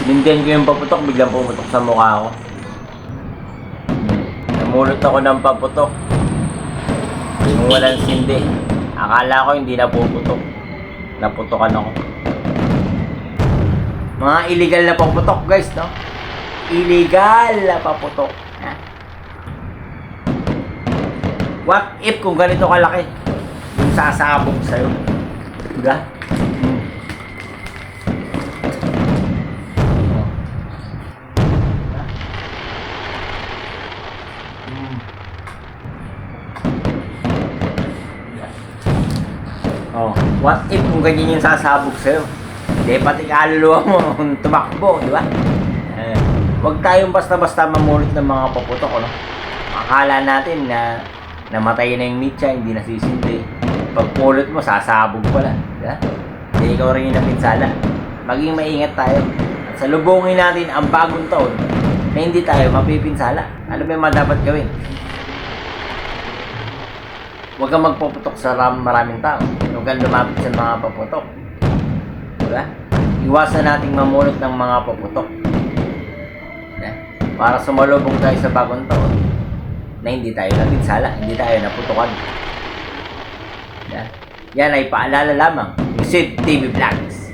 Sinindihan ko yung paputok, biglang pumutok sa mukha ko. Namulot ako ng paputok. Yung walang sindi. Akala ko hindi napuputok. Naputokan ako. Mga illegal na paputok guys, no? Illegal na paputok. Ha? What if kung ganito kalaki? Yung sasabog sa'yo. Diba? Oh, what if kung ganyan yung sasabog sa'yo? Hindi, pati kaluluwa mo tumakbo, di ba? Eh, huwag tayong basta-basta mamulot ng mga paputok, ano? Akala natin na namatay na yung mitya, hindi nasisindi. Pagpulot mo, sasabog pala. Di ba? Hindi ikaw rin yung napinsala. Maging maingat tayo. At salubungin natin ang bagong taon na hindi tayo mapipinsala. Ano ba yung dapat gawin? Huwag kang magpuputok sa ram maraming tao. Huwag kang lumapit sa mga paputok. Diba? Iwasan nating mamulot ng mga paputok. Diba? Para sumalubong tayo sa bagong taon na hindi tayo napinsala, hindi tayo naputukan. Diba? Yan ay paalala lamang Sid TV Vlogs.